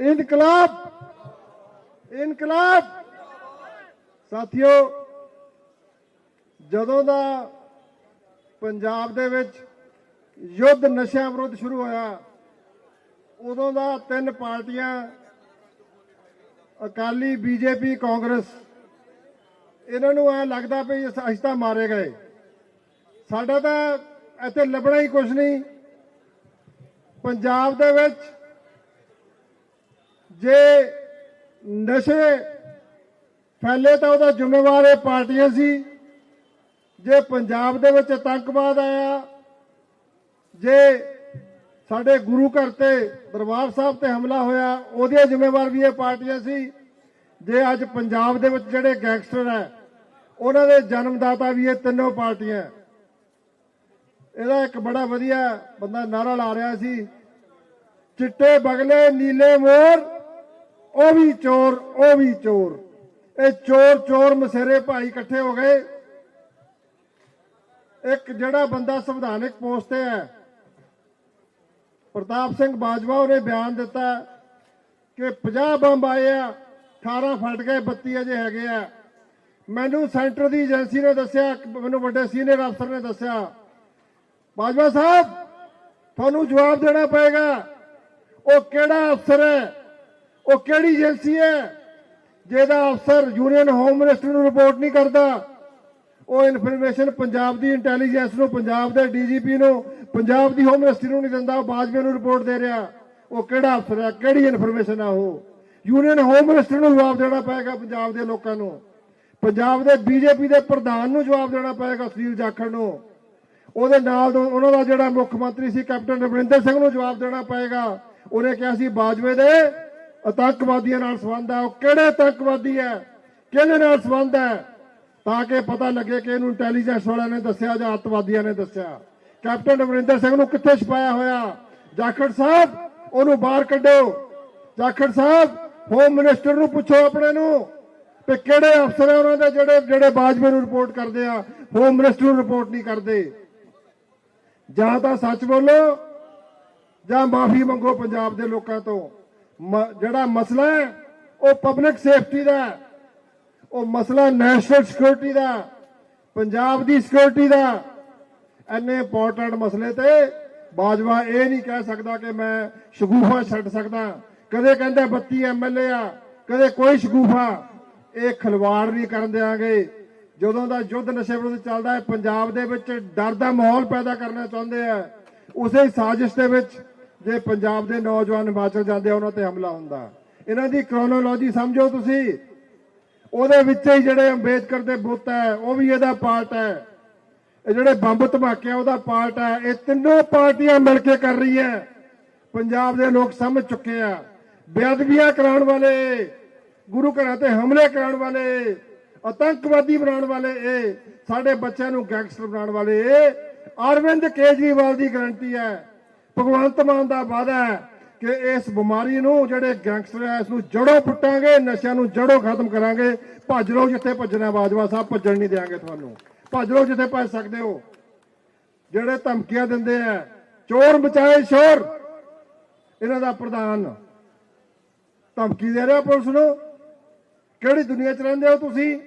ਇਨਕਲਾਬ ਇਨਕਲਾਬ। ਸਾਥੀਓ, ਜਦੋਂ ਦਾ ਪੰਜਾਬ ਦੇ ਵਿੱਚ ਯੁੱਧ ਨਸ਼ਿਆਂ ਵਿਰੁੱਧ ਸ਼ੁਰੂ ਹੋਇਆ, ਉਦੋਂ ਦਾ ਤਿੰਨ ਪਾਰਟੀਆਂ, ਅਕਾਲੀ, ਬੀਜੇਪੀ, ਕਾਂਗਰਸ, ਇਹਨਾਂ ਨੂੰ ਐ ਲੱਗਦਾ ਵੀ ਅਸ- ਅਸੀਂ ਤਾਂ ਮਾਰੇ ਗਏ। ਸਾਡਾ ਤਾਂ ਇੱਥੇ ਲੱਭਣਾ ਹੀ ਕੁਝ ਨਹੀਂ। ਪੰਜਾਬ ਦੇ ਵਿੱਚ ਜੇ ਨਸ਼ੇ ਫੈਲੇ ਤਾਂ ਉਹਦਾ ਜ਼ਿੰਮੇਵਾਰ ਇਹ ਪਾਰਟੀਆਂ ਸੀ। ਜੇ ਪੰਜਾਬ ਦੇ ਵਿੱਚ ਆਤੰਕਵਾਦ ਆਇਆ, ਜੇ ਸਾਡੇ ਗੁਰੂ ਘਰ ਤੇ ਦਰਬਾਰ ਸਾਹਿਬ ਤੇ ਹਮਲਾ ਹੋਇਆ ਉਹਦੇ ਜ਼ਿੰਮੇਵਾਰ ਵੀ ਇਹ ਪਾਰਟੀਆਂ ਸੀ। ਜੇ ਅੱਜ ਪੰਜਾਬ ਦੇ ਵਿੱਚ ਜਿਹੜੇ ਗੈਂਗਸਟਰ ਹੈ, ਉਹਨਾਂ ਦੇ ਜਨਮਦਾਤਾ ਵੀ ਇਹ ਤਿੰਨੋਂ ਪਾਰਟੀਆਂ ਇਹਦਾ ਇੱਕ ਬੜਾ ਵਧੀਆ ਬੰਦਾ ਨਾਰਾ ਲਾ ਰਿਹਾ ਸੀ, ਚਿੱਟੇ ਬਗਲੇ, ਨੀਲੇ ਮੋਰ ਉਹ ਵੀ ਚੋਰ, ਉਹ ਵੀ ਚੋਰ। ਇਹ ਚੋਰ ਚੋਰ ਮਸੇਰੇ ਭਾਈ ਇਕੱਠੇ ਹੋ ਗਏ। ਇੱਕ ਜਿਹੜਾ ਬੰਦਾ ਸੰਵਿਧਾਨਕ ਪੋਸਟ ਤੇ ਹੈ, ਪ੍ਰਤਾਪ ਸਿੰਘ ਬਾਜਵਾ, ਉਹਨੇ ਬਿਆਨ ਦਿੱਤਾ ਕਿ 50 ਬੰਬ ਆਏ ਆ 18 ਫਟ ਗਏ 32 ਅਜੇ ਹੈਗੇ ਆ। ਮੈਨੂੰ ਸੈਂਟਰ ਦੀ ਏਜੰਸੀ ਨੇ ਦੱਸਿਆ ਮੈਨੂੰ ਵੱਡੇ ਸੀਨੀਅਰ ਅਫਸਰ ਨੇ ਦੱਸਿਆ। ਬਾਜਵਾ ਸਾਹਿਬ, ਤੁਹਾਨੂੰ ਜਵਾਬ ਦੇਣਾ ਪਏਗਾ, ਉਹ ਕਿਹੜਾ ਅਫਸਰ ਹੈ? ਉਹ ਕਿਹੜੀ ਏਜੰਸੀ ਹੈ? ਜਿਹਦਾ ਅਫਸਰ ਯੂਨੀਅਨ ਹੋਮ ਮਿਨਿਸਟਰ ਨੂੰ ਰਿਪੋਰਟ ਨਹੀਂ ਕਰਦਾ। ਉਹ ਇਨਫੋਰਮੇਸ਼ਨ ਪੰਜਾਬ ਦੀ ਇੰਟੈਲੀਜੈਂਸ ਨੂੰ, ਪੰਜਾਬ ਦੇ ਡੀਜੀਪੀ ਨੂੰ, ਪੰਜਾਬ ਦੀ ਹੋਮ ਮਿਨਿਸਟਰੀ ਨੂੰ ਨਹੀਂ ਦਿੰਦਾ। ਬਾਜਵੇ ਨੂੰ ਰਿਪੋਰਟ ਦੇ ਰਿਹਾ। ਉਹ ਕਿਹੜਾ ਅਫਸਰ ਹੈ? ਕਿਹੜੀ ਇਨਫੋਰਮੇਸ਼ਨ ਆ ਉਹ? ਯੂਨੀਅਨ ਹੋਮ ਮਿਨਿਸਟਰ ਨੂੰ ਜਵਾਬ ਦੇਣਾ ਪਏਗਾ ਪੰਜਾਬ ਦੇ ਲੋਕਾਂ ਨੂੰ। ਪੰਜਾਬ ਦੇ ਬੀਜੇਪੀ ਦੇ ਪ੍ਰਧਾਨ ਨੂੰ ਜਵਾਬ ਦੇਣਾ ਪਏਗਾ ਸੁਨੀਲ ਜਾਖੜ ਨੂੰ। ਉਹਦੇ ਨਾਲ ਉਹਨਾਂ ਦਾ ਜਿਹੜਾ ਮੁੱਖ ਮੰਤਰੀ ਸੀ ਕੈਪਟਨ ਅਮਰਿੰਦਰ ਸਿੰਘ ਨੂੰ ਜਵਾਬ ਦੇਣਾ ਪਏਗਾ। ਉਹਨੇ ਕਿਹਾ ਸੀ ਬਾਜਵੇ ਦੇ ਆਤੰਕਵਾਦੀਆਂ ਨਾਲ ਸੰਬੰਧ ਹੈ। ਉਹ ਕਿਹੜੇ ਆਤੰਕਵਾਦੀ ਹੈ? ਕਿਹਦੇ ਨਾਲ ਸੰਬੰਧ ਹੈ? ਤਾਂ ਕਿ ਪਤਾ ਲੱਗੇ ਕਿ ਇਹਨੂੰ ਇੰਟੈਲੀਜੈਂਸ ਵਾਲਿਆਂ ਨੇ ਦੱਸਿਆ ਜਾਂ ਅੱਤਵਾਦੀਆਂ ਨੇ ਦੱਸਿਆ। ਕੈਪਟਨ ਅਮਰਿੰਦਰ ਸਿੰਘ ਨੂੰ ਕਿੱਥੇ ਛਪਾਇਆ ਹੋਇਆ? ਜਾਖੜ ਸਾਹਿਬ, ਉਹਨੂੰ ਬਾਹਰ ਕੱਢੋ। ਜਾਖੜ ਸਾਹਿਬ ਹੋਮ ਮਿਨਿਸਟਰ ਨੂੰ ਪੁੱਛੋ ਆਪਣੇ ਨੂੰ ਤੇ ਕਿਹੜੇ ਅਫਸਰ ਹੈ ਉਹਨਾਂ ਦੇ ਜਿਹੜੇ ਜਿਹੜੇ ਬਾਜਵੇ ਨੂੰ ਰਿਪੋਰਟ ਕਰਦੇ ਆ। ਹੋਮ ਮਿਨਿਸਟਰ ਨੂੰ ਰਿਪੋਰਟ ਨਹੀਂ ਕਰਦੇ। ਜਾਂ ਤਾਂ ਸੱਚ ਬੋਲੋ ਜਾਂ ਮਾਫੀ ਮੰਗੋ ਪੰਜਾਬ ਦੇ ਲੋਕਾਂ ਤੋਂ। ਜਿਹੜਾ ਮਸਲਾ ਹੈ, ਉਹ ਪਬਲਿਕ ਸੇਫਟੀ ਦਾ ਉਹ ਮਸਲਾ ਨੈਸ਼ਨਲ ਸਿਕਿਉਰਿਟੀ ਦਾ ਪੰਜਾਬ ਦੀ ਸਿਕਿਉਰਿਟੀ ਦਾ ਐਨੇ ਇੰਪੋਰਟੈਂਟ ਮਸਲੇ ਤੇ ਬਾਜਵਾ ਇਹ ਨਹੀਂ ਕਹਿ ਸਕਦਾ ਕਿ ਮੈਂ ਸ਼ਗੂਫਾ ਛੱਡ ਸਕਦਾ। ਕਦੇ ਕਹਿੰਦਾ 32 ਐਮਐਲਏ ਆ, ਕਦੇ ਕੋਈ ਸ਼ਗੂਫਾ। ਇਹ ਖਿਲਵਾੜ ਨਹੀਂ ਕਰਨ ਦੇਾਂਗੇ ਜਦੋਂ ਦਾ ਯੁੱਧ ਨਸ਼ੇ ਵਿਰੁੱਧ ਚੱਲਦਾ ਹੈ, ਪੰਜਾਬ ਦੇ ਵਿੱਚ ਡਰ ਦਾ ਮਾਹੌਲ ਪੈਦਾ ਕਰਨਾ ਚਾਹੁੰਦੇ ਆ। ਉਸੇ ਸਾਜ਼ਿਸ਼ ਦੇ ਵਿੱਚ ਜੇ ਪੰਜਾਬ ਦੇ ਨੌਜਵਾਨ ਹਿਮਾਚਲ ਜਾਂਦੇ ਆ, ਉਹਨਾਂ ਤੇ ਹਮਲਾ ਹੁੰਦਾ। ਇਹਨਾਂ ਦੀ ਕ੍ਰੋਨੋਲੋਜੀ ਸਮਝੋ ਤੁਸੀਂ। ਉਹਦੇ ਵਿੱਚ ਹੀ ਜਿਹੜੇ ਅੰਬੇਦਕਰ ਦੇ ਬੁੱਤ ਹੈ, ਉਹ ਵੀ ਇਹਦਾ ਪਾਰਟ ਹੈ। ਇਹ ਜਿਹੜੇ ਬੰਬ ਧਮਾਕੇ ਉਹਦਾ ਪਾਰਟ ਹੈ। ਇਹ ਤਿੰਨੋਂ ਪਾਰਟੀਆਂ ਮਿਲ ਕੇ ਕਰ ਰਹੀਆਂ ਪੰਜਾਬ ਦੇ ਲੋਕ ਸਮਝ ਚੁੱਕੇ ਆ। ਬੇਅਦਬੀਆਂ ਕਰਾਉਣ ਵਾਲੇ, ਗੁਰੂ ਘਰਾਂ ਤੇ ਹਮਲੇ ਕਰਾਉਣ ਵਾਲੇ, ਆਤੰਕਵਾਦੀ ਬਣਾਉਣ ਵਾਲੇ, ਇਹ ਸਾਡੇ ਬੱਚਿਆਂ ਨੂੰ ਗੈਂਗਸਟਰ ਬਣਾਉਣ ਵਾਲੇ, ਇਹ ਅਰਵਿੰਦ ਕੇਜਰੀਵਾਲ ਦੀ ਗਰੰਟੀ ਹੈ। ਭਗਵੰਤ ਮਾਨ ਦਾ ਵਾਅਦਾ ਹੈ ਕਿ ਇਸ ਬਿਮਾਰੀ ਨੂੰ ਜਿਹੜੇ ਗੈਂਗਸਟਰ ਹੈ, ਇਸ ਨੂੰ ਜੜੋਂ ਪੁੱਟਾਂਗੇ, ਨਸ਼ਿਆਂ ਨੂੰ ਜੜੋਂ ਖਤਮ ਕਰਾਂਗੇ। ਭੱਜ ਲਓ ਜਿੱਥੇ ਭੱਜਣਾ ਬਾਜਵਾ ਸਾਹਿਬ, ਭੱਜਣ ਨਹੀਂ ਦੇਾਂਗੇ ਤੁਹਾਨੂੰ। ਭੱਜ ਲਓ ਜਿੱਥੇ ਭੱਜ ਸਕਦੇ ਹੋ। ਜਿਹੜੇ ਧਮਕੀਆਂ ਦਿੰਦੇ ਆ, ਚੋਰ ਬਚਾਏ ਸ਼ੋਰ। ਇਹਨਾਂ ਦਾ ਪ੍ਰਧਾਨ ਧਮਕੀ ਦੇ ਰਿਹਾ ਪੁਲਿਸ ਨੂੰ। ਕਿਹੜੀ ਦੁਨੀਆ 'ਚ ਰਹਿੰਦੇ ਹੋ ਤੁਸੀਂ?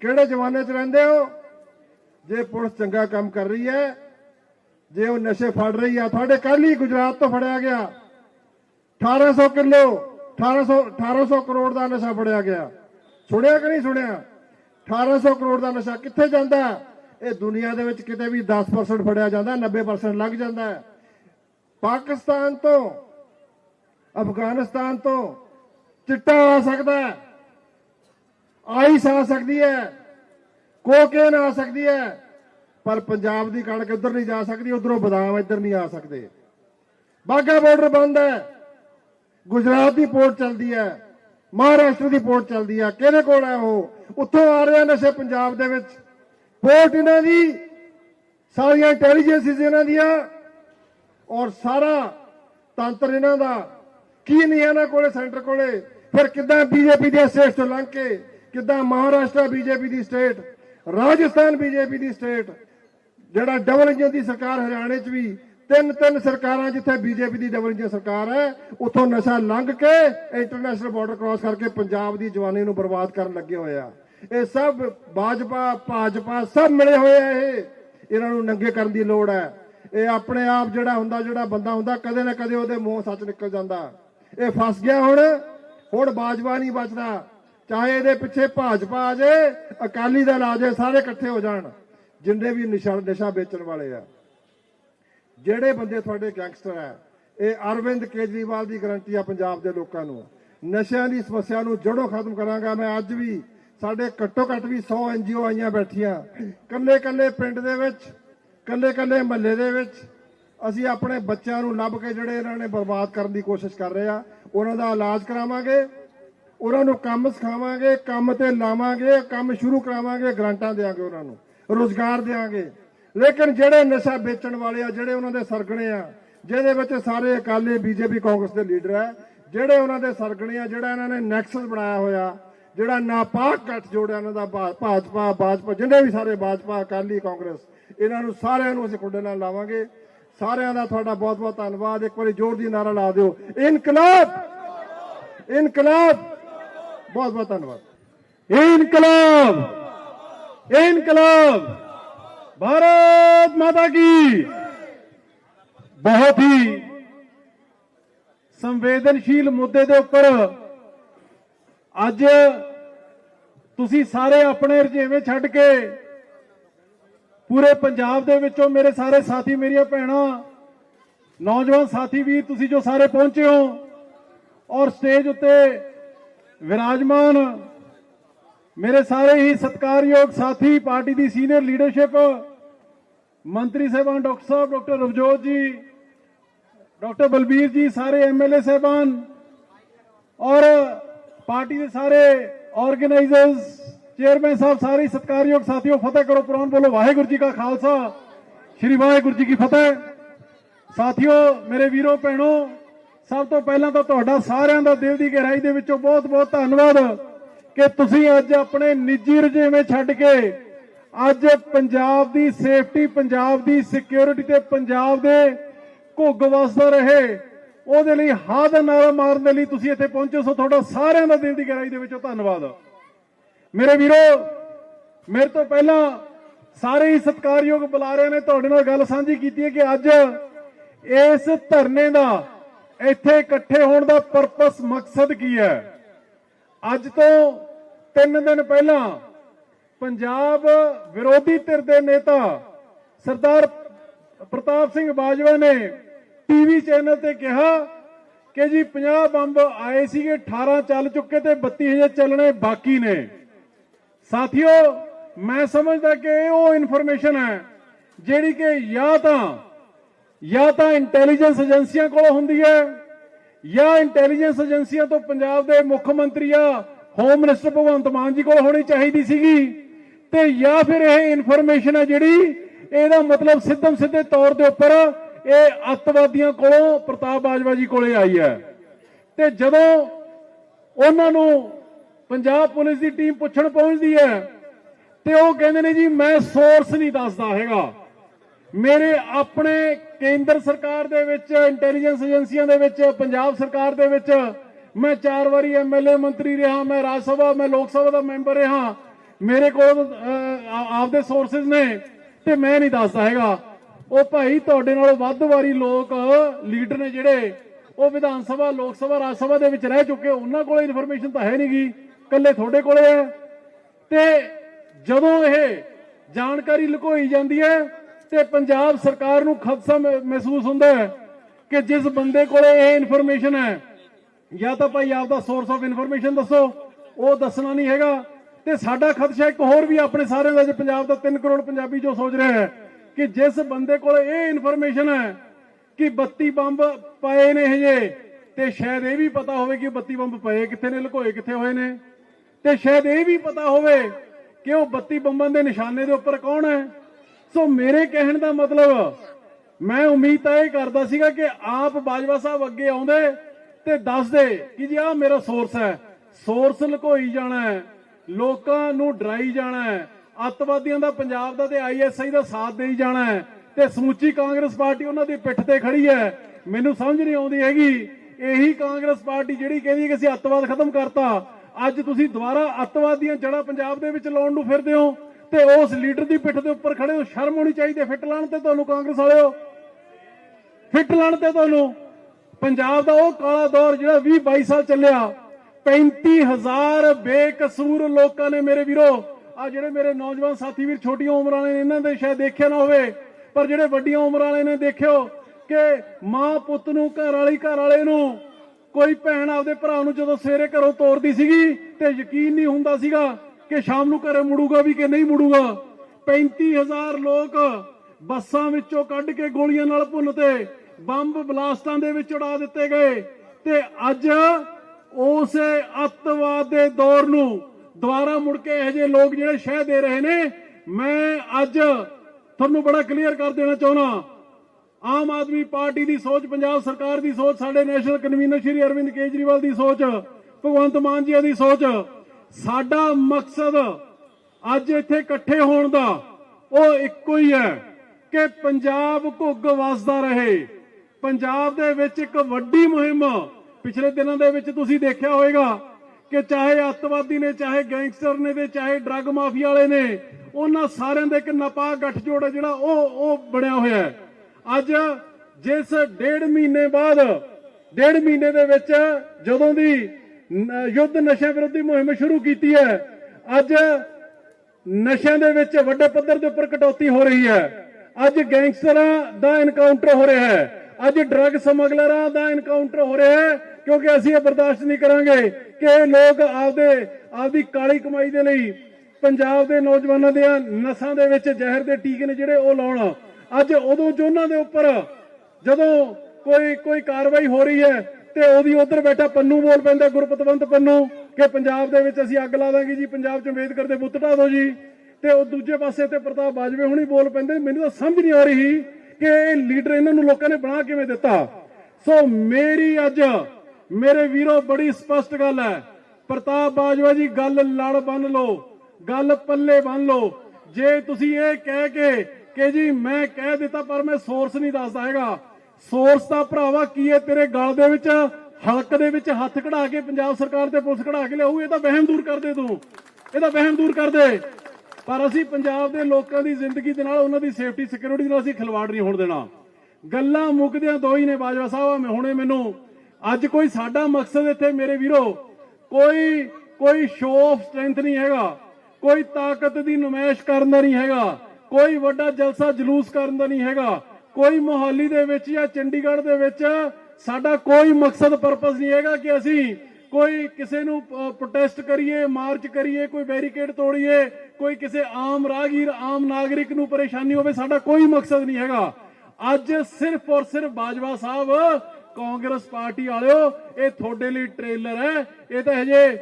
ਕਿਹੜੇ ਜ਼ਮਾਨੇ 'ਚ ਰਹਿੰਦੇ ਹੋ? ਜੇ ਪੁਲਿਸ ਚੰਗਾ ਕੰਮ ਕਰ ਰਹੀ ਹੈ ਜੇ ਉਹ ਨਸ਼ੇ ਫੜ ਰਹੀ ਆ, ਤੁਹਾਡੇ ਕੱਲ ਹੀ ਗੁਜਰਾਤ ਤੋਂ ਫੜਿਆ ਗਿਆ। 1800 ਕਿਲੋ 1800 1800 ਕਰੋੜ ਦਾ ਨਸ਼ਾ ਫੜਿਆ ਗਿਆ। ਸੁਣਿਆ ਕਿ ਨਹੀਂ ਸੁਣਿਆ? 1800 ਕਰੋੜ ਦਾ ਨਸ਼ਾ ਕਿੱਥੇ ਜਾਂਦਾ? ਇਹ ਦੁਨੀਆ ਦੇ ਵਿੱਚ ਕਿਤੇ ਵੀ 10% ਫੜਿਆ ਜਾਂਦਾ 90% ਲੱਗ ਜਾਂਦਾ। ਪਾਕਿਸਤਾਨ ਤੋਂ, ਅਫਗਾਨਿਸਤਾਨ ਤੋਂ ਚਿੱਟਾ ਆ ਸਕਦਾ ਹੈ। ਆਈਸ ਆ ਸਕਦੀ ਹੈ। ਕੋਕੇਨ ਆ ਸਕਦੀ ਹੈ। ਪਰ ਪੰਜਾਬ ਦੀ ਕਣਕ ਉਧਰ ਨਹੀਂ ਜਾ ਸਕਦੀ, ਉਧਰੋਂ ਬਦਾਮ ਇੱਧਰ ਨਹੀਂ ਆ ਸਕਦੇ। ਬਾਗਾ ਬਾਰਡਰ ਬੰਦ ਹੈ। ਗੁਜਰਾਤ ਦੀ ਪੋਰਟ ਚੱਲਦੀ ਹੈ। ਮਹਾਰਾਸ਼ਟਰ ਦੀ ਪੋਰਟ ਚੱਲਦੀ ਹੈ। ਕਿਹਦੇ ਕੋਲ ਹੈ ਉਹ? ਉੱਥੋਂ ਆ ਰਿਹਾ ਨਸ਼ੇ ਪੰਜਾਬ ਦੇ ਵਿੱਚ। ਪੋਰਟ ਇਹਨਾਂ ਦੀ, ਸਾਰੀਆਂ ਇੰਟੈਲੀਜੈਂਸਿਸ ਇਹਨਾਂ ਦੀਆਂ ਔਰ ਸਾਰਾ ਤੰਤਰ ਇਹਨਾਂ ਦਾ। ਕੀ ਨਹੀਂ ਇਹਨਾਂ ਕੋਲੇ ਸੈਂਟਰ ਕੋਲੇ? ਫਿਰ ਕਿੱਦਾਂ ਬੀਜੇਪੀ ਦੇ ਸਟੇਟ ਤੋਂ ਲੰਘ ਕੇ, ਕਿੱਦਾਂ ਮਹਾਰਾਸ਼ਟਰ ਬੀਜੇਪੀ ਦੀ ਸਟੇਟ ਰਾਜਸਥਾਨ ਬੀਜੇਪੀ ਦੀ ਸਟੇਟ ਜਿਹੜਾ ਡਬਲ ਇੰਜਨ ਦੀ ਸਰਕਾਰ ਹਰਿਆਣੇ 'ਚ ਵੀ ਤਿੰਨ ਤਿੰਨ ਸਰਕਾਰਾਂ ਜਿੱਥੇ ਬੀਜੇਪੀ ਦੀ ਡਬਲ ਇੰਜਨ ਸਰਕਾਰ ਹੈ, ਉੱਥੋਂ ਨਸ਼ਾ ਲੰਘ ਕੇ ਇੰਟਰਨੈਸ਼ਨਲ ਬਾਰਡਰ ਕ੍ਰਾਸ ਕਰਕੇ ਪੰਜਾਬ ਦੀ ਜਵਾਨੀ ਨੂੰ ਬਰਬਾਦ ਕਰਨ ਲੱਗੇ ਹੋਏ ਆ। ਇਹ ਸਭ ਭਾਜਪਾ ਭਾਜਪਾ ਸਭ ਮਿਲੇ ਹੋਏ ਆ ਇਹ। ਇਹਨਾਂ ਨੂੰ ਨੰਗੇ ਕਰਨ ਦੀ ਲੋੜ ਹੈ। ਇਹ ਆਪਣੇ ਆਪ ਜਿਹੜਾ ਹੁੰਦਾ, ਜਿਹੜਾ ਬੰਦਾ ਹੁੰਦਾ, ਕਦੇ ਨਾ ਕਦੇ ਉਹਦੇ ਮੂੰਹ ਸੱਚ ਨਿਕਲ ਜਾਂਦਾ। ਇਹ ਫਸ ਗਿਆ ਹੁਣ। ਹੁਣ ਬਾਜਵਾ ਨਹੀਂ ਬਚਦਾ। ਚਾਹੇ ਇਹਦੇ ਪਿੱਛੇ ਭਾਜਪਾ ਆ ਜਾਏ ਅਕਾਲੀ ਦਲ ਆ ਜਾਏ ਸਾਰੇ ਇਕੱਠੇ ਹੋ ਜਾਣ। ਜਿੰਨੇ ਵੀ ਨਸ਼ਾ ਨਸ਼ਾ ਵੇਚਣ ਵਾਲੇ ਆ, ਜਿਹੜੇ ਬੰਦੇ ਤੁਹਾਡੇ ਗੈਂਗਸਟਰ ਹੈ ਇਹ ਅਰਵਿੰਦ ਕੇਜਰੀਵਾਲ ਦੀ ਗਰੰਟੀ ਆ ਪੰਜਾਬ ਦੇ ਲੋਕਾਂ ਨੂੰ। ਨਸ਼ਿਆਂ ਦੀ ਸਮੱਸਿਆ ਨੂੰ ਜੜੋਂ ਖਤਮ ਕਰਾਂਗਾ ਮੈਂ ਅੱਜ ਵੀ। ਸਾਡੇ ਘੱਟੋ ਘੱਟ ਵੀ 100 ਐਨਜੀਓ ਆਈਆਂ ਬੈਠੀਆਂ। ਕੱਲੇ ਕੱਲੇ ਪਿੰਡ ਦੇ ਵਿੱਚ ਕੱਲੇ ਕੱਲੇ ਮਹੱਲੇ ਦੇ ਵਿੱਚ, ਅਸੀਂ ਆਪਣੇ ਬੱਚਿਆਂ ਨੂੰ ਲੱਭ ਕੇ ਜਿਹੜੇ ਇਹਨਾਂ ਨੇ ਬਰਬਾਦ ਕਰਨ ਦੀ ਕੋਸ਼ਿਸ਼ ਕਰ ਰਹੇ ਆ, ਉਹਨਾਂ ਦਾ ਇਲਾਜ ਕਰਾਵਾਂਗੇ, ਉਹਨਾਂ ਨੂੰ ਕੰਮ ਸਿਖਾਵਾਂਗੇ, ਕੰਮ ਤੇ ਲਾਵਾਂਗੇ, ਕੰਮ ਸ਼ੁਰੂ ਕਰਾਵਾਂਗੇ, ਗ੍ਰਾਂਟਾਂ ਦੇਵਾਂਗੇ ਉਹਨਾਂ ਨੂੰ। ਰੋਜ਼ਗਾਰ ਦੇਵਾਂਗੇ ਲੇਕਿਨ ਜਿਹੜੇ ਨਸ਼ਾ ਵੇਚਣ ਵਾਲੇ ਆ, ਜਿਹੜੇ ਉਹਨਾਂ ਦੇ ਸਰਗਣੇ ਆ, ਜਿਹਦੇ ਵਿੱਚ ਸਾਰੇ ਅਕਾਲੀ ਬੀਜੇਪੀ ਕਾਂਗਰਸ ਦੇ ਲੀਡਰ ਆ, ਜਿਹੜੇ ਉਹਨਾਂ ਦੇ ਸਰਗਣੇ ਆ, ਜਿਹੜਾ ਇਹਨਾਂ ਨੇ ਨੈਕਸਸ ਬਣਾਇਆ ਹੋਇਆ, ਜਿਹੜਾ ਨਾਪਾਕ ਗੱਠ ਜੋੜਿਆ ਇਹਨਾਂ ਦਾ ਭਾਜਪਾ ਭਾਜਪਾ ਜਿੰਨੇ ਵੀ ਸਾਰੇ ਭਾਜਪਾ ਅਕਾਲੀ ਕਾਂਗਰਸ, ਇਹਨਾਂ ਨੂੰ ਸਾਰਿਆਂ ਨੂੰ ਅਸੀਂ ਖੁੱਡੇ ਨਾਲ ਲਾਵਾਂਗੇ। ਸਾਰਿਆਂ ਦਾ ਤੁਹਾਡਾ ਬਹੁਤ ਬਹੁਤ ਧੰਨਵਾਦ। ਇੱਕ ਵਾਰੀ ਜ਼ੋਰ ਦੀ ਨਾਰਾ ਲਾ ਦਿਓ। ਇਨਕਲਾਬ! ਇਨਕਲਾਬ! ਬਹੁਤ ਬਹੁਤ ਧੰਨਵਾਦ। ਇਨਕਲਾਬ! इनकलाब इनकलाब भारत माता की बहुत ही ਸੰਵੇਦਨਸ਼ੀਲ ਮੁੱਦੇ ਦੇ ਉੱਪਰ ਅੱਜ ਤੁਸੀਂ ਸਾਰੇ ਆਪਣੇ ਰਜੇਵੇਂ ਛੱਡ ਕੇ ਪੂਰੇ ਪੰਜਾਬ ਦੇ ਵਿੱਚੋਂ ਮੇਰੇ ਸਾਰੇ ਸਾਥੀ ਮੇਰੀਆਂ ਭੈਣਾਂ ਨੌਜਵਾਨ ਸਾਥੀ ਵੀਰ ਤੁਸੀਂ ਜੋ ਸਾਰੇ ਪਹੁੰਚੇ ਹੋ ਔਰ ਸਟੇਜ ਉੱਤੇ ਵਿਰਾਜਮਾਨ ਮੇਰੇ ਸਾਰੇ ਹੀ ਸਤਿਕਾਰਯੋਗ ਸਾਥੀ, ਪਾਰਟੀ ਦੀ ਸੀਨੀਅਰ ਲੀਡਰਸ਼ਿਪ ਮੰਤਰੀ ਸਾਹਿਬਾਨ ਡਾਕਟਰ ਸਾਹਿਬ, ਡਾਕਟਰ ਰਵਜੋਤ ਜੀ, ਡਾਕਟਰ ਬਲਬੀਰ ਜੀ, ਸਾਰੇ ਐਮਐਲਏ ਸਾਹਿਬਾਨ ਔਰ ਪਾਰਟੀ ਦੇ ਸਾਰੇ ਆਰਗੇਨਾਈਜ਼ਰਸ ਚੇਅਰਮੈਨ ਸਾਹਿਬ, ਸਾਰੇ ਸਤਿਕਾਰਯੋਗ ਸਾਥੀਓ, ਫਤਿਹ ਕਰੋ ਪ੍ਰਵਾਨ ਬੋਲੋ। ਵਾਹਿਗੁਰੂ ਜੀ ਕਾ ਖਾਲਸਾ, ਸ੍ਰੀ ਵਾਹਿਗੁਰੂ ਜੀ ਕੀ ਫਤਿਹ। ਸਾਥੀਓ, ਮੇਰੇ ਵੀਰੋ, ਭੈਣੋ, ਸਭ ਤੋਂ ਪਹਿਲਾਂ ਤਾਂ ਤੁਹਾਡਾ ਸਾਰਿਆਂ ਦਾ ਦਿਲ ਦੀ ਗਹਿਰਾਈ ਦੇ ਵਿੱਚੋਂ ਬਹੁਤ-ਬਹੁਤ ਧੰਨਵਾਦ। ਕਿ ਤੁਸੀਂ ਅੱਜ ਆਪਣੇ ਨਿੱਜੀ ਰੁਝੇਵੇਂ ਛੱਡ ਕੇ ਅੱਜ ਪੰਜਾਬ ਦੀ ਸੇਫਟੀ, ਪੰਜਾਬ ਦੀ ਸਿਕਿਉਰਿਟੀ ਤੇ ਪੰਜਾਬ ਦੇ ਘੁੱਗ ਵਸਦਾ ਰਹੇ, ਉਹਦੇ ਲਈ ਹਾਂ ਦਾ ਨਾਰਾ ਮਾਰਨ ਦੇ ਲਈ ਤੁਸੀਂ ਇੱਥੇ ਪਹੁੰਚੇ। ਸੋ ਤੁਹਾਡਾ ਸਾਰਿਆਂ ਦਾ ਦਿਲ ਦੀ ਗਹਿਰਾਈ ਦੇ ਵਿੱਚੋਂ ਧੰਨਵਾਦ। ਮੇਰੇ ਵੀਰੋ, ਮੇਰੇ ਤੋਂ ਪਹਿਲਾਂ ਸਾਰੇ ਹੀ ਸਤਿਕਾਰਯੋਗ ਬੁਲਾਰਿਆਂ ਨੇ ਤੁਹਾਡੇ ਨਾਲ ਗੱਲ ਸਾਂਝੀ ਕੀਤੀ ਹੈ ਕਿ ਅੱਜ ਇਸ ਧਰਨੇ ਦਾ, ਇੱਥੇ ਇਕੱਠੇ ਹੋਣ ਦਾ ਪਰਪਸ ਮਕਸਦ ਕੀ ਹੈ? ਅੱਜ ਤੋਂ 3 ਦਿਨ ਪਹਿਲਾਂ ਪੰਜਾਬ ਵਿਰੋਧੀ ਧਿਰ ਦੇ ਨੇਤਾ ਸਰਦਾਰ ਪ੍ਰਤਾਪ ਸਿੰਘ ਬਾਜਵਾ ਨੇ ਟੀਵੀ ਚੈਨਲ ਤੇ ਕਿਹਾ ਕਿ ਜੀ 50 ਬੰਬ ਆਏ ਸੀਗੇ 18 ਚੱਲ ਚੁੱਕੇ ਤੇ 32 ਹਜੇ ਚੱਲਣੇ ਬਾਕੀ ਨੇ। ਸਾਥੀਓ, ਮੈਂ ਸਮਝਦਾ ਕਿ ਇਹ ਉਹ ਇਨਫੋਰਮੇਸ਼ਨ ਹੈ ਜਿਹੜੀ ਕਿ ਜਾਂ ਤਾਂ ਜਾਂ ਤਾਂ ਇੰਟੈਲੀਜੈਂਸ ਏਜੰਸੀਆਂ ਕੋਲ ਹੁੰਦੀ ਹੈ ਜਾਂ ਇੰਟੈਲੀਜੈਂਸ ਏਜੰਸੀਆਂ ਤੋਂ ਪੰਜਾਬ ਦੇ ਮੁੱਖ ਮੰਤਰੀ ਆ ਹੋਮ ਮਿਨਿਸਟਰ ਭਗਵੰਤ ਮਾਨ ਜੀ ਕੋਲ ਹੋਣੀ ਚਾਹੀਦੀ ਸੀਗੀ। ਤੇ ਜਾਂ ਫਿਰ ਇਹ ਇਨਫੋਰਮੇਸ਼ਨ ਹੈ ਜਿਹੜੀ, ਇਹਦਾ ਮਤਲਬ ਸਿੱਧਮ ਸਿੱਧੇ ਤੌਰ ਦੇ ਉੱਪਰ ਇਹ ਅੱਤਵਾਦੀਆਂ ਕੋਲੋਂ ਪ੍ਰਤਾਪ ਬਾਜਵਾ ਜੀ ਕੋਲੇ ਆਈ ਹੈ। ਤੇ ਜਦੋਂ ਉਹਨਾਂ ਨੂੰ ਪੰਜਾਬ ਪੁਲਿਸ ਦੀ ਟੀਮ ਪੁੱਛਣ ਪਹੁੰਚਦੀ ਹੈ, ਤੇ ਉਹ ਕਹਿੰਦੇ ਨੇ ਜੀ, ਮੈਂ ਸੋਰਸ ਨਹੀਂ ਦੱਸਦਾ ਹੈਗਾ। ਮੇਰੇ ਆਪਣੇ ਕੇਂਦਰ ਸਰਕਾਰ ਦੇ ਵਿੱਚ ਇੰਟੈਲੀਜੈਂਸ ਏਜੰਸੀਆਂ ਦੇ ਵਿੱਚ, ਪੰਜਾਬ ਸਰਕਾਰ ਦੇ ਵਿੱਚ ਮੈਂ ਚਾਰ ਵਾਰੀ ਐਮਐਲਏ ਮੰਤਰੀ ਰਿਹਾ, ਮੈਂ ਰਾਜ ਸਭਾ, ਮੈਂ ਲੋਕ ਸਭਾ ਦਾ ਮੈਂਬਰ ਰਿਹਾ। ਮੇਰੇ ਕੋਲ ਆਪਦੇ ਸੋਰਸਸ ਨੇ ਤੇ ਮੈਂ ਨਹੀਂ ਦੱਸਦਾ ਹੈਗਾ। ਉਹ ਭਾਈ ਤੁਹਾਡੇ ਨਾਲੋਂ ਵੱਧ ਵਾਰੀ ਲੋਕ ਲੀਡਰ ਨੇ ਜਿਹੜੇ, ਉਹ ਵਿਧਾਨ ਸਭਾ, ਲੋਕ ਸਭਾ, ਰਾਜ ਸਭਾ ਦੇ ਵਿੱਚ ਰਹਿ ਚੁੱਕੇ, ਉਹਨਾਂ ਕੋਲ ਇਨਫੋਰਮੇਸ਼ਨ ਤਾਂ ਹੈ ਨਹੀਂਗੀ ਕੱਲੇ ਤੁਹਾਡੇ ਕੋਲੇ ਹੈ। ਤੇ ਜਦੋਂ ਇਹ ਜਾਣਕਾਰੀ ਲੁਕੋਈ ਜਾਂਦੀ ਹੈ ਤੇ ਪੰਜਾਬ ਸਰਕਾਰ ਨੂੰ ਖਦਸ਼ਾ ਮਹਿਸੂਸ ਹੁੰਦਾ ਹੈ ਕਿ ਜਿਸ ਬੰਦੇ ਕੋਲੇ ਇਹ ਇਨਫੋਰਮੇਸ਼ਨ ਹੈ, ਜਾਂ ਤਾਂ ਭਾਈ ਆਪਦਾ ਸੋਰਸ ਆਫ ਇਨਫੋਰਮੇਸ਼ਨ ਦੱਸੋ, ਉਹ ਦੱਸਣਾ ਨਹੀਂ ਹੈਗਾ। ਤੇ ਸਾਡਾ ਖਦਸ਼ਾ ਇੱਕ ਹੋਰ ਵੀ ਆਪਣੇ ਸਾਰਿਆਂ ਦਾ, ਜੇ ਪੰਜਾਬ ਦਾ 3 ਕਰੋੜ ਪੰਜਾਬੀ ਜੋ ਸੋਚ ਰਿਹਾ ਹੈ ਕਿ ਜਿਸ ਬੰਦੇ ਕੋਲ ਇਹ ਇਨਫੋਰਮੇਸ਼ਨ ਹੈ ਕਿ 32 ਬੰਬ ਪਏ ਨੇ ਹਜੇ ਤੇ ਸ਼ਾਇਦ ਇਹ ਵੀ ਪਤਾ ਹੋਵੇ ਕਿ 32 ਬੰਬ ਪਏ ਕਿੱਥੇ ਨੇ, ਲੁਕੋਏ ਕਿੱਥੇ ਹੋਏ ਨੇ। ਤੇ ਸ਼ਾਇਦ ਇਹ ਵੀ ਪਤਾ ਹੋਵੇ ਕਿ ਉਹ 32 ਬੰਬਾਂ ਦੇ ਨਿਸ਼ਾਨੇ ਦੇ ਉੱਪਰ ਕੌਣ ਹੈ। ਸੋ ਮੇਰੇ ਕਹਿਣ ਦਾ ਮਤਲਬ, ਮੈਂ ਉਮੀਦ ਤਾਂ ਇਹ ਕਰਦਾ ਸੀਗਾ ਕਿ ਆਪ ਬਾਜਵਾ ਸਾਹਿਬ ਅੱਗੇ ਆਉਂਦੇ ਤੇ ਦੱਸਦੇ ਕਿ ਜੀ ਆਹ ਮੇਰਾ ਸੋਰਸ ਹੈ। ਸੋਰਸ ਲੁਕੋਈ ਜਾਣਾ ਹੈ, ਲੋਕਾਂ ਨੂੰ ਡਰਾਈ ਜਾਣਾ ਹੈ, ਅੱਤਵਾਦੀਆਂ ਦਾ ਪੰਜਾਬ ਦਾ ਤੇ ਆਈਐਸਆਈ ਦਾ ਸਾਥ ਦੇਈ ਜਾਣਾ ਹੈ ਤੇ ਸਮੁੱਚੀ ਕਾਂਗਰਸ ਪਾਰਟੀ ਉਹਨਾਂ ਦੀ ਪਿੱਠ ਤੇ ਖੜੀ ਹੈ। ਮੈਨੂੰ ਸਮਝ ਨਹੀਂ ਆਉਂਦੀ ਹੈਗੀ, ਇਹੀ ਕਾਂਗਰਸ ਪਾਰਟੀ ਜਿਹੜੀ ਕਹਿੰਦੀ ਹੈ ਕਿ ਅਸੀਂ ਅੱਤਵਾਦ ਖਤਮ ਕਰਤਾ, ਅੱਜ ਤੁਸੀਂ ਦੁਬਾਰਾ ਅੱਤਵਾਦੀਆਂ ਜੜ੍ਹਾਂ ਪੰਜਾਬ ਦੇ ਵਿੱਚ ਲਾਉਣ ਨੂੰ ਫਿਰਦੇ ਹੋ। ਤੇ ਉਸ ਲੀਡਰ ਦੀ ਪਿੱਠ ਦੇ ਉੱਪਰ ਖੜੇ ਹੋ। ਸ਼ਰਮ ਹੋਣੀ ਚਾਹੀਦੀ ਹੈ ਫਿੱਟ ਲਾਣ ਤੇ ਤੁਹਾਨੂੰ, ਕਾਂਗਰਸ ਵਾਲਿਓ। ਫਿੱਟ ਲਾਣ ਤੇ ਤੁਹਾਨੂੰ। ਪੰਜਾਬ ਦਾ ਉਹ ਕਾਲਾ ਦੌਰ ਜਿਹੜਾ 20 22 ਸਾਲ ਚੱਲਿਆ। 35000 ਬੇਕਸੂਰ ਲੋਕਾਂ ਨੇ ਮੇਰੇ ਵੀਰੋ ਆ ਜਿਹੜੇ ਮੇਰੇ ਨੌਜਵਾਨ ਸਾਥੀ ਵੀਰ, ਛੋਟੀਆਂ ਉਮਰਾਂ ਵਾਲੇ ਨੇ, ਇਹਨਾਂ ਦੇ ਸ਼ਾਇਦ ਦੇਖਿਆ ਨਾ ਹੋਵੇ, ਪਰ ਜਿਹੜੇ ਵੱਡੀਆਂ ਉਮਰਾਂ ਵਾਲੇ ਨੇ, ਦੇਖਿਓ ਕਿ ਮਾਂ ਪੁੱਤ ਨੂੰ, ਘਰ ਵਾਲੀ, ਘਰ ਵਾਲੇ ਨੂੰ, ਕੋਈ ਭੈਣ ਆਪਦੇ ਭਰਾ ਨੂੰ ਜਦੋਂ ਸਵੇਰੇ ਘਰੋਂ ਤੋਰਦੀ ਸੀਗੀ ਤੇ ਯਕੀਨ ਨਹੀਂ ਹੁੰਦਾ ਸੀਗਾ ਕਿ ਸ਼ਾਮ ਨੂੰ ਘਰੇ ਮੁੜੂਗਾ ਵੀ ਕਿ ਨਹੀਂ ਮੁੜੂਗਾ? 35000 ਲੋਕ ਬੱਸਾਂ ਵਿੱਚੋਂ ਕੱਢ ਕੇ ਗੋਲੀਆਂ ਨਾਲ ਭੁੰਨ ਬੰਬ ਬਲਾਸਟਾਂ ਦੇ ਵਿੱਚ ਉਡਾ ਦਿੱਤੇ ਗਏ। ਤੇ ਅੱਜ ਉਸੇ ਅੱਤਵਾਦ ਦੇ ਦੌਰ ਨੂੰ ਦੁਬਾਰਾ ਮੁੜ ਕੇ ਇਹ ਜਿਹੇ ਲੋਕ ਜਿਹੜੇ ਸ਼ਹਿ ਦੇ ਰਹੇ ਨੇ, ਮੈਂ ਅੱਜ ਤੁਹਾਨੂੰ ਬੜਾ ਕਲੀਅਰ ਕਰ ਦੇਣਾ ਚਾਹੁੰਦਾ। ਆਮ ਆਦਮੀ ਪਾਰਟੀ ਦੀ ਸੋਚ, ਪੰਜਾਬ ਸਰਕਾਰ ਦੀ ਸੋਚ, ਸਾਡੇ ਨੈਸ਼ਨਲ ਕਨਵੀਨਰ ਸ਼੍ਰੀ ਅਰਵਿੰਦ ਕੇਜਰੀਵਾਲ ਦੀ ਸੋਚ, ਭਗਵੰਤ ਮਾਨ ਜੀ ਦੀ ਸੋਚ ਸਾਡਾ ਮਕਸਦ ਅੱਜ ਇੱਥੇ ਇਕੱਠੇ ਹੋਣ ਦਾ ਉਹ ਇੱਕੋ ਹੀ ਹੈ ਕਿ ਪੰਜਾਬ ਘੁੱਗ ਵਸਦਾ ਰਹੇ। ਪੰਜਾਬ ਦੇ ਵਿੱਚ ਇੱਕ ਵੱਡੀ ਮੁਹਿੰਮ ਪਿਛਲੇ ਦਿਨਾਂ ਦੇ ਵਿੱਚ ਤੁਸੀਂ ਦੇਖਿਆ ਹੋਵੇਗਾ ਕਿ ਚਾਹੇ ਅੱਤਵਾਦੀ ਨੇ, ਚਾਹੇ ਗੈਂਗਸਟਰ ਨੇ ਤੇ ਚਾਹੇ ਡਰੱਗ ਮਾਫੀਆ ਵਾਲੇ ਨੇ, ਉਹਨਾਂ ਸਾਰਿਆਂ ਦਾ ਇੱਕ ਨਪਾ ਗੱਠਜੋੜ ਹੈ ਜਿਹੜਾ ਉਹ ਉਹ ਬਣਿਆ ਹੋਇਆ ਹੈ। ਅੱਜ ਜਿਸ ਡੇਢ ਮਹੀਨੇ ਬਾਅਦ, ਡੇਢ ਮਹੀਨੇ ਦੇ ਵਿੱਚ ਜਦੋਂ ਦੀ ਯੁੱਧ ਨਸ਼ਾ ਵਿਰੋਧੀ ਮੁਹਿੰਮ ਸ਼ੁਰੂ ਕੀਤੀ ਹੈ। ਅੱਜ ਨਸ਼ਿਆਂ ਦੇ ਵਿੱਚ ਵੱਡੇ ਪੱਧਰ ਦੇ ਉੱਪਰ ਕਟੌਤੀ ਹੋ ਰਹੀ ਹੈ। ਅੱਜ ਗੈਂਗਸਟਰਾਂ ਦਾ ਐਨਕਾਊਂਟਰ ਹੋ ਰਿਹਾ ਹੈ। ਅੱਜ ਡਰੱਗ ਸਮਗਲਰਾਂ ਦਾ ਐਨਕਾਊਂਟਰ ਹੋ ਰਿਹਾ ਹੈ, ਕਿਉਂਕਿ ਅਸੀਂ ਇਹ ਬਰਦਾਸ਼ਤ ਨਹੀਂ ਕਰਾਂਗੇ ਕਿ ਇਹ ਲੋਕ ਆਪਦੇ ਆਪਦੀ ਕਾਲੀ ਕਮਾਈ ਦੇ ਲਈ ਪੰਜਾਬ ਦੇ ਨੌਜਵਾਨਾਂ ਦੇ ਨਸਾਂ ਦੇ ਵਿੱਚ ਜ਼ਹਿਰ ਦੇ ਟੀਕੇ ਨੇ ਜਿਹੜੇ ਉਹ ਲਾਉਣ। ਅੱਜ ਉਦੋਂ ਜੋ ਉਹਨਾਂ ਦੇ ਉੱਪਰ ਜਦੋਂ ਕੋਈ ਕੋਈ ਕਾਰਵਾਈ ਹੋ ਰਹੀ ਹੈ ਤੇ ਉਹਦੀ ਉਧਰ ਬੈਠਾ, ਪੰਨੂ ਬੋਲ ਪੈਂਦਾ, ਗੁਰਪਤਵੰਤ ਪੰਨੂ, ਕਿ ਪੰਜਾਬ ਦੇ ਵਿੱਚ ਅਸੀਂ ਅੱਗ ਲਾ ਦਾਂਗੇ ਜੀ, ਪੰਜਾਬ ਚ ਅੰਬੇਦਕਰ ਦੇ ਬੁੱਤ ਢਾਹ ਦਿਓ ਜੀ। ਤੇ ਉਹ ਦੂਜੇ ਪਾਸੇ ਤੇ ਪ੍ਰਤਾਪ ਬਾਜਵੇ ਹੁਣੀ ਬੋਲ ਪੈਂਦੇ, ਮੈਨੂੰ ਤਾਂ ਸਮਝ ਨਹੀਂ ਆ ਰਹੀ ਕਿ ਇਹ ਲੀਡਰ ਇਹਨਾਂ ਨੂੰ ਲੋਕਾਂ ਨੇ ਬਣਾ ਕਿਵੇਂ ਦਿੱਤਾ। ਸੋ ਮੇਰੀ ਅੱਜ, ਮੇਰੇ ਵੀਰੋ, ਬੜੀ ਸਪਸ਼ਟ ਗੱਲ ਹੈ। ਪ੍ਰਤਾਪ ਬਾਜਵਾ ਜੀ, ਗੱਲ ਲੜ ਬੰਨ ਲਓ, ਗੱਲ ਪੱਲੇ ਬੰਨ ਲਓ। ਜੇ ਤੁਸੀਂ ਇਹ ਕਹਿ ਕੇ ਕਿ ਜੀ ਮੈਂ ਕਹਿ ਦਿੱਤਾ, ਪਰ ਮੈਂ ਸੋਰਸ ਨਹੀਂ ਦੱਸਦਾ ਹੈਗਾ ਸੋਰਸ ਦਾ ਭਰਾਵਾ ਕੀ ਹੈ ਤੇਰੇ ਗਲ ਦੇ ਵਿੱਚ, ਹਲਕ ਦੇ ਵਿੱਚ ਹੱਥ ਕਢਾ ਕੇ ਪੰਜਾਬ ਸਰਕਾਰ ਤੇ ਪੁਲਿਸ ਕਢਾ ਕੇ ਲਿਆਊ, ਇਹ ਤਾਂ ਵਹਿਮ ਦੂਰ ਕਰ ਦੇ ਤੂੰ। ਇਹ ਵਹਿਮ ਦੂਰ ਕਰ ਦੇ। ਪਰ ਅਸੀਂ ਪੰਜਾਬ ਦੇ ਲੋਕਾਂ ਦੀ ਜ਼ਿੰਦਗੀ ਦੇ ਨਾਲ ਉਹਨਾਂ ਦੀ ਸੇਫਟੀ, ਸਿਕਿਉਰਿਟੀ ਨਾਲ ਅਸੀਂ ਖਿਲਵਾੜ ਨਹੀਂ ਹੋਣ ਦੇਣਾ। ਗੱਲਾਂ ਮੁੱਕਦਿਆਂ ਦੋ ਹੀ ਨੇ ਬਾਜਵਾ ਸਾਹਿਬ ਹੁਣੇ ਮੈਨੂੰ। ਅੱਜ ਕੋਈ ਸਾਡਾ ਮਕਸਦ ਇੱਥੇ, ਮੇਰੇ ਵੀਰੋ, ਕੋਈ ਕੋਈ ਸ਼ੋਅ ਆਫ ਸਟਰੈਂਥ ਨਹੀਂ ਹੈਗਾ। ਕੋਈ ਤਾਕਤ ਦੀ ਨੁਮਾਇਸ਼ ਕਰਨ ਦਾ ਨਹੀਂ ਹੈਗਾ। ਕੋਈ ਵੱਡਾ ਜਲਸਾ ਜਲੂਸ ਕਰਨ ਦਾ ਨਹੀਂ ਹੈਗਾ। ਕੋਈ ਮੋਹਾਲੀ ਦੇ ਵਿੱਚ ਜਾਂ ਚੰਡੀਗੜ੍ਹ ਦੇ ਵਿੱਚ ਸਾਡਾ ਕੋਈ ਮਕਸਦ ਪਰਪਸ ਨਹੀਂ ਹੈਗਾ ਕਿ ਅਸੀਂ ਕੋਈ ਕਿਸੇ ਨੂੰ ਪ੍ਰੋਟੈਸਟ ਕਰੀਏ ਮਾਰਚ ਕਰੀਏ, ਕੋਈ ਬੈਰੀਕੇਡ ਤੋੜੀਏ, ਕੋਈ ਕਿਸੇ ਆਮ ਰਾਹਗੀਰ, ਆਮ ਨਾਗਰਿਕ ਨੂੰ ਪਰੇਸ਼ਾਨੀ ਹੋਵੇ, ਸਾਡਾ ਕੋਈ ਮਕਸਦ ਨਹੀਂ ਹੈਗਾ। ਅੱਜ ਸਿਰਫ ਔਰ ਸਿਰਫ ਬਾਜਵਾ ਸਾਹਿਬ, ਕਾਂਗਰਸ ਪਾਰਟੀ ਵਾਲਿਓ, ਇਹ ਤੁਹਾਡੇ ਲਈ ਟ੍ਰੇਲਰ ਹੈ। ਇਹ ਤਾਂ ਹਜੇ,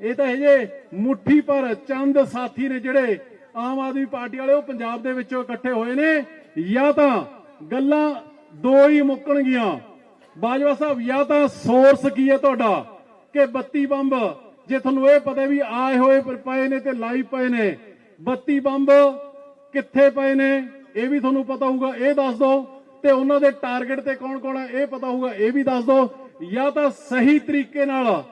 ਇਹ ਤਾਂ ਹਜੇ ਮੁੱਠੀ ਪਰ ਚੰਦ ਸਾਥੀ ਨੇ ਜਿਹੜੇ ਆਮ ਆਦਮੀ ਪਾਰਟੀ ਵਾਲੇ ਉਹ ਪੰਜਾਬ ਦੇ ਵਿੱਚੋਂ ਇਕੱਠੇ ਹੋਏ ਨੇ। ਜਾਂ ਤਾਂ ਗੱਲਾਂ ਦੋ ਹੀ ਮੁੱਕਣਗੀਆਂ। ਬਾਜਵਾ ਸਾਹਿਬ, ਜਾਂ ਤਾਂ ਸੋਰਸ ਕੀ ਹੈ ਤੁਹਾਡਾ? ਕਿ 32 ਬੰਬ, ਜੇ ਤੁਹਾਨੂੰ ਇਹ ਪਤਾ ਵੀ ਆਏ ਹੋਏ ਪਏ ਨੇ ਤੇ ਲਾਈਵ ਪਏ ਨੇ 32 ਬੰਬ ਕਿੱਥੇ ਪਏ ਨੇ, ਇਹ ਵੀ ਤੁਹਾਨੂੰ ਪਤਾ ਹੋਊਗਾ, ਇਹ ਦੱਸ ਦਿਓ। ਤੇ ਉਹਨਾਂ ਦੇ ਟਾਰਗੇਟ ਤੇ ਕੌਣ ਕੌਣ ਹੈ ਇਹ ਪਤਾ ਹੋਊਗਾ, ਇਹ ਵੀ ਦੱਸ ਦਿਓ। ਜਾਂ ਤਾਂ ਸਹੀ ਤਰੀਕੇ ਨਾਲ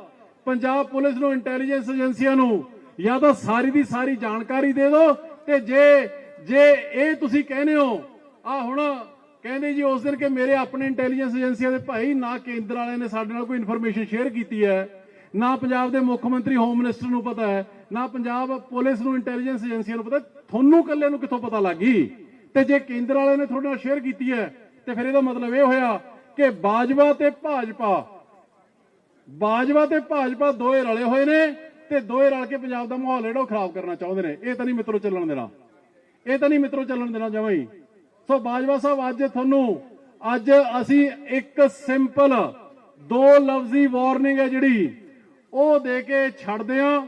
ਪੰਜਾਬ ਪੁਲਿਸ ਨੂੰ ਇੰਟੈਲੀਜੈਂਸ ਏਜੰਸੀਆਂ ਨੂੰ, ਜਾਂ ਤਾਂ ਸਾਰੀ ਦੀ ਸਾਰੀ ਜਾਣਕਾਰੀ ਦੇ ਦਿਓ। ਤੇ ਜੇ ਜੇ ਇਹ ਤੁਸੀਂ ਕਹਿੰਦੇ ਹੋ ਆ ਹੁਣ ਕਹਿੰਦੇ ਜੀ ਉਸ ਦਿਨ ਕਿ ਮੇਰੇ ਆਪਣੇ ਇੰਟੈਲੀਜੈਂਸ ਏਜੰਸੀਆਂ ਦੇ ਭਾਈ ਨਾ ਕੇਂਦਰ ਵਾਲਿਆਂ ਨੇ ਸਾਡੇ ਨਾਲ ਕੋਈ ਇਨਫੋਰਮੇਸ਼ਨ ਸ਼ੇਅਰ ਕੀਤੀ ਹੈ, ਨਾ ਪੰਜਾਬ ਦੇ ਮੁੱਖ ਮੰਤਰੀ ਹੋਮ ਮਿਨਿਸਟਰ ਨੂੰ ਪਤਾ ਹੈ, ਨਾ ਪੰਜਾਬ ਪੁਲਿਸ ਨੂੰ ਇੰਟੈਲੀਜੈਂਸ ਏਜੰਸੀਆਂ ਨੂੰ ਪਤਾ ਤੁਹਾਨੂੰ ਇਕੱਲੇ ਨੂੰ ਕਿੱਥੋਂ ਪਤਾ ਲੱਗੀ ਤੇ ਜੇ ਕੇਂਦਰ ਵਾਲਿਆਂ ਨੇ ਤੁਹਾਡੇ ਨਾਲ ਸ਼ੇਅਰ ਕੀਤੀ ਹੈ, ਤੇ ਫਿਰ ਇਹਦਾ ਮਤਲਬ ਇਹ ਹੋਇਆ ਕਿ ਬਾਜਵਾ ਤੇ ਭਾਜਪਾ, ਬਾਜਵਾ ਤੇ ਭਾਜਪਾ ਦੋਏ ਰਲੇ ਹੋਏ ਨੇ ਤੇ ਦੋਏ ਰਲ ਕੇ ਪੰਜਾਬ ਦਾ ਮਾਹੌਲ ਜਿਹੜਾ ਉਹ ਖਰਾਬ ਕਰਨਾ ਚਾਹੁੰਦੇ ਨੇ। ਇਹ ਤਾਂ ਨਹੀਂ ਮਿੱਤਰੋ ਚੱਲਣ ਦੇਣਾ। ਇਹ ਤਾਂ ਨਹੀਂ ਮਿੱਤਰੋ ਚੱਲਣ ਦੇਣਾ ਜਮਾਂ ਹੀ। ਸੋ ਬਾਜਵਾ ਸਾਹਿਬ, ਅੱਜ ਤੁਹਾਨੂੰ, ਅੱਜ ਅਸੀਂ ਇੱਕ ਸਿੰਪਲ ਦੋ ਲਫ਼ਜ਼ੀ ਵਾਰਨਿੰਗ ਹੈ ਜਿਹੜੀ, ਉਹ ਦੇ ਕੇ ਛੱਡਦੇ ਆ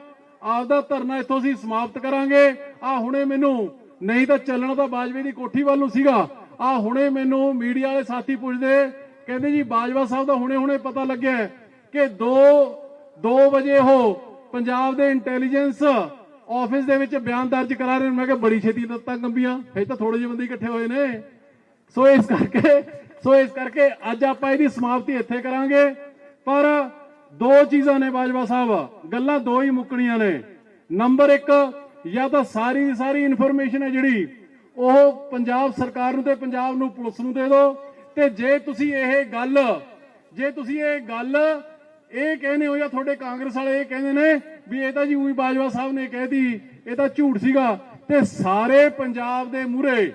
ਆਪਦਾ ਧਰਨਾ ਇੱਥੋਂ ਅਸੀਂ ਸਮਾਪਤ ਕਰਾਂਗੇ। ਆ ਹੁਣੇ ਮੈਨੂੰ, ਨਹੀਂ ਤਾਂ ਚੱਲਣਾ ਤਾਂ ਬਾਜਵੇ ਦੀ ਕੋਠੀ ਵੱਲ ਨੂੰ ਸੀਗਾ। ਆ ਹੁਣੇ ਮੈਨੂੰ ਮੀਡੀਆ ਵਾਲੇ ਸਾਥੀ ਪੁੱਛਦੇ, ਕਹਿੰਦੇ ਜੀ ਬਾਜਵਾ ਸਾਹਿਬ ਦਾ ਹੁਣੇ ਹੁਣੇ ਪਤਾ ਲੱਗਿਆ ਕਿ 2 2 ਵਜੇ ਉਹ ਪੰਜਾਬ ਦੇ ਇੰਟੈਲੀਜੈਂਸ ਆਫਿਸ ਦੇ ਵਿੱਚ ਬਿਆਨ ਦਰਜ ਕਰਾ ਰਹੇ ਨੇ। ਮੈਂ ਕਿਹਾ ਬੜੀ ਛੇਤੀ ਲੱਤਾਂ ਕੰਬੀਆਂ। ਇਹ ਤਾਂ ਥੋੜੇ ਜਿਹੇ ਬੰਦੇ ਇਕੱਠੇ ਹੋਏ ਨੇ। ਸੋ ਇਸ ਕਰਕੇ, ਸੋ ਇਸ ਕਰਕੇ ਅੱਜ ਆਪਾਂ ਇਹਦੀ ਸਮਾਪਤੀ ਇੱਥੇ ਕਰਾਂਗੇ। ਪਰ ਦੋ ਚੀਜ਼ਾਂ ਨੇ ਬਾਜਵਾ ਸਾਹਿਬ। ਗੱਲਾਂ ਦੋ ਹੀ ਮੁੱਕਣੀਆਂ ਨੇ। ਨੰਬਰ 1 ਜਾਂ ਤਾਂ ਸਾਰੀ ਦੀ ਸਾਰੀ ਇਨਫੋਰਮੇਸ਼ਨ ਹੈ ਜਿਹੜੀ, ਉਹ ਪੰਜਾਬ ਸਰਕਾਰ ਨੂੰ ਤੇ ਪੰਜਾਬ ਨੂੰ, ਪੁਲਿਸ ਨੂੰ ਦੇ ਦਿਓ ਤੇ ਜੇ ਤੁਸੀਂ ਇਹ ਗੱਲ, ਜੇ ਤੁਸੀਂ ਇਹ ਗੱਲ, ਇਹ ਕਹਿੰਦੇ ਹੋ ਜਾਂ ਤੁਹਾਡੇ ਕਾਂਗਰਸ ਵਾਲੇ ਇਹ ਕਹਿੰਦੇ ਨੇ ਵੀ ਇਹ ਤਾਂ ਜੀ ਉਹੀ ਬਾਜਵਾ ਸਾਹਿਬ ਨੇ ਕਹਿਤੀ, ਇਹ ਤਾਂ ਝੂਠ ਸੀਗਾ। ਤੇ ਸਾਰੇ ਪੰਜਾਬ ਦੇ ਮੂਹਰੇ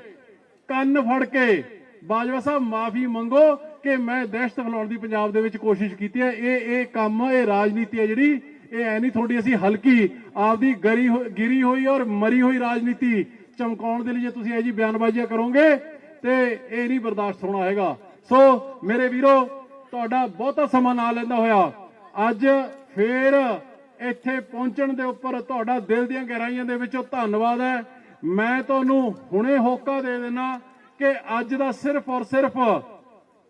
ਕੰਨ ਫੜ ਕੇ ਬਾਜਵਾ ਸਾਹਿਬ, ਮਾਫੀ ਮੰਗੋ ਕਿ ਮੈਂ ਦਹਿਸ਼ਤ ਫੈਲਾਉਣ ਦੀ ਪੰਜਾਬ ਦੇ ਵਿੱਚ ਕੋਸ਼ਿਸ਼ ਕੀਤੀ ਹੈ। ਇਹ ਇਹ ਕੰਮ, ਇਹ ਰਾਜਨੀਤੀ ਹੈ ਜਿਹੜੀ, ਇਹ ਐ ਨਹੀਂ ਤੁਹਾਡੀ ਅਸੀਂ ਹਲਕੀ, ਆਪਦੀ ਗਰੀ ਗਿਰੀ ਹੋਈ ਔਰ ਮਰੀ ਹੋਈ ਰਾਜਨੀਤੀ ਚਮਕਾਉਣ ਦੇ ਲਈ ਜੇ ਤੁਸੀਂ ਇਹ ਜੀ ਬਿਆਨਬਾਜ਼ੀਆਂ ਕਰੋਗੇ, ਤੇ ਇਹ ਨਹੀਂ ਬਰਦਾਸ਼ਤ ਹੋਣਾ ਹੈਗਾ। ਸੋ ਮੇਰੇ ਵੀਰੋ, ਤੁਹਾਡਾ ਬਹੁਤਾ ਸਮਾਂ ਨਾ ਲੈਂਦਾ ਹੋਇਆ, ਅੱਜ ਫੇਰ ਇੱਥੇ ਪਹੁੰਚਣ ਦੇ ਉੱਪਰ ਤੁਹਾਡਾ ਦਿਲ ਦੀਆਂ ਗਹਿਰਾਈਆਂ ਦੇ ਵਿੱਚੋਂ ਧੰਨਵਾਦ ਹੈ। ਮੈਂ ਤੁਹਾਨੂੰ ਹੁਣੇ ਹੋਕਾ ਦੇ ਦੇਣਾ ਕਿ ਅੱਜ ਦਾ ਸਿਰਫ ਔਰ ਸਿਰਫ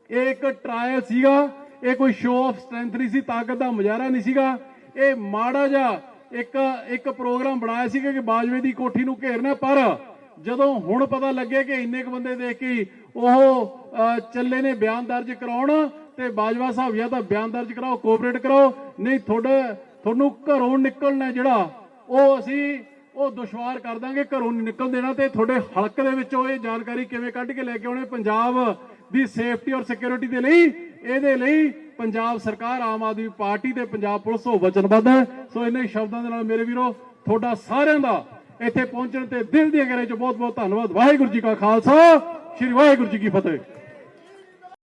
ਇਹ ਇੱਕ ਟ੍ਰਾਇਲ ਸੀਗਾ। ਇਹ ਕੋਈ ਸ਼ੋਅ ਆਫ ਸਟਰੈਂਥ ਨਹੀਂ ਸੀ, ਤਾਕਤ ਦਾ ਮੁਜ਼ਾਹਰਾ ਨਹੀਂ ਸੀਗਾ। ਇਹ ਮਾੜਾ ਜਿਹਾ ਇੱਕ ਇੱਕ ਪ੍ਰੋਗਰਾਮ ਬਣਾਇਆ ਸੀਗਾ ਕਿ ਬਾਜਵੇ ਦੀ ਕੋਠੀ ਨੂੰ ਘੇਰਨਾ, ਪਰ ਜਦੋਂ ਹੁਣ ਪਤਾ ਲੱਗੇ ਕਿ ਇੰਨੇ ਕੁ ਬੰਦੇ ਦੇਖ ਕੇ ਉਹ ਚੱਲੇ ਨੇ ਬਿਆਨ ਦਰਜ ਕਰਾਉਣ ਤੇ ਬਾਜਵਾ ਸਾਹਿਬ ਜਾਂ ਤਾਂ ਬਿਆਨ ਦਰਜ ਕਰਾਓ ਕੋਆਪਰੇਟ ਕਰਾਓ। ਨਹੀਂ, ਤੁਹਾਡੇ ਤੁਹਾਨੂੰ ਘਰੋਂ ਨਿਕਲਣਾ ਜਿਹੜਾ, ਉਹ ਅਸੀਂ, ਉਹ ਦੁਸ਼ਵਾਰ ਕਰ ਦਾਂਗੇ ਘਰੋਂ ਨਹੀਂ ਨਿਕਲ ਦੇਣਾ ਤੇ ਤੁਹਾਡੇ ਹਲਕ ਦੇ ਵਿੱਚੋਂ ਇਹ ਜਾਣਕਾਰੀ ਕਿਵੇਂ ਕੱਢ ਕੇ ਲੈ ਕੇ ਆਉਣੇ? ਪੰਜਾਬ ਦੀ ਸੇਫਟੀ ਔਰ ਸਿਕਿਉਰਿਟੀ ਦੇ ਲਈ, ਇਹਦੇ ਲਈ ਪੰਜਾਬ ਸਰਕਾਰ ਆਮ ਆਦਮੀ ਪਾਰਟੀ ਤੇ ਪੰਜਾਬ ਪੁਲਿਸ ਉਹ ਵਚਨਬੱਧ ਹੈ। ਸੋ ਇਹਨਾਂ ਸ਼ਬਦਾਂ ਦੇ ਨਾਲ ਮੇਰੇ ਵੀਰੋ, ਤੁਹਾਡਾ ਸਾਰਿਆਂ ਦਾ ਇੱਥੇ ਪਹੁੰਚਣ ਤੇ ਦਿਲ ਦੀ ਗਹਿਰਾਈ ਚ ਬਹੁਤ ਬਹੁਤ ਧੰਨਵਾਦ। ਵਾਹਿਗੁਰੂ ਜੀ ਕਾ ਖਾਲਸਾ, ਸ੍ਰੀ ਵਾਹਿਗੁਰੂ ਜੀ ਕੀ ਫਤਿਹ।